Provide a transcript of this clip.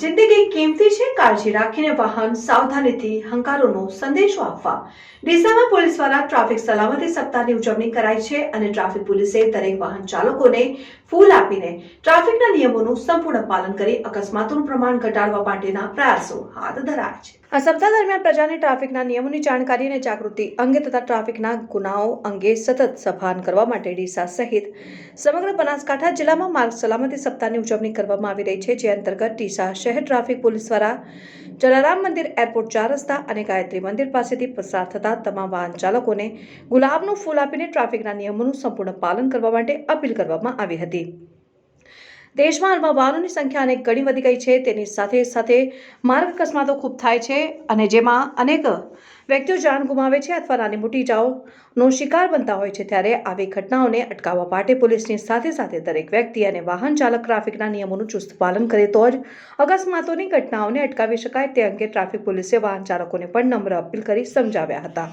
જિંદગી કિંમતી છે, કાળજી રાખીને વાહન સાવધાનીથી, હંકારોનો સંદેશો આપવા. ડીસામાં પોલીસ દ્વારા ટ્રાફિક સલામતી સપ્તાહની ઉજવણી કરાઈ છે અને ટ્રાફિક પોલીસે દરેક વાહન ચાલકોને ફૂલ આપીને ટ્રાફિકના નિયમોનું સંપૂર્ણ પાલન કરી અકસ્માતોનું પ્રમાણ ઘટાડવા માટેના પ્રયાસો હાથ ધરાયા છે. આ સપ્તાહ દરમિયાન પ્રજાને ટ્રાફિકના નિયમોની જાણકારી અને જાગૃતિ અંગે તથા ટ્રાફિકના ગુનાઓ અંગે સતત સભાન કરવા માટે ડીસા સહિત સમગ્ર બનાસકાંઠા જિલ્લામાં માર્ગ સલામતી સપ્તાહની ઉજવણી કરવામાં આવી રહી છે, જે અંતર્ગત ડીસા શહેર ટ્રાફિક પોલીસ દ્વારા જલારામ મંદિર એરપોર્ટ ચાર રસ્તા અને ગાયત્રી મંદિર પાસેથી પસાર થતા તમામ વાહન ચાલકોને ગુલાબનું ફૂલ આપીને ટ્રાફિકના નિયમોનું સંપૂર્ણ પાલન કરવા માટે અપીલ કરવામાં આવી હતી. દેશમાં હાલમાં વાહનોની સંખ્યા અનેક ઘણી વધી ગઈ છે. તેની સાથે સાથે માર્ગ અકસ્માતો ખૂબ થાય છે અને જેમાં અનેક વ્યક્તિઓ જાન ગુમાવે છે અથવા નાની મોટી ઇજાઓનો શિકાર બનતા હોય છે. ત્યારે આવી ઘટનાઓને અટકાવવા માટે પોલીસની સાથે સાથે દરેક વ્યક્તિ અને વાહન ચાલક ટ્રાફિકના નિયમોનું ચુસ્ત પાલન કરે તો જ અકસ્માતોની ઘટનાઓને અટકાવી શકાય. તે અંગે ટ્રાફિક પોલીસે વાહન ચાલકોને પણ નમ્ર અપીલ કરી સમજાવ્યા હતા.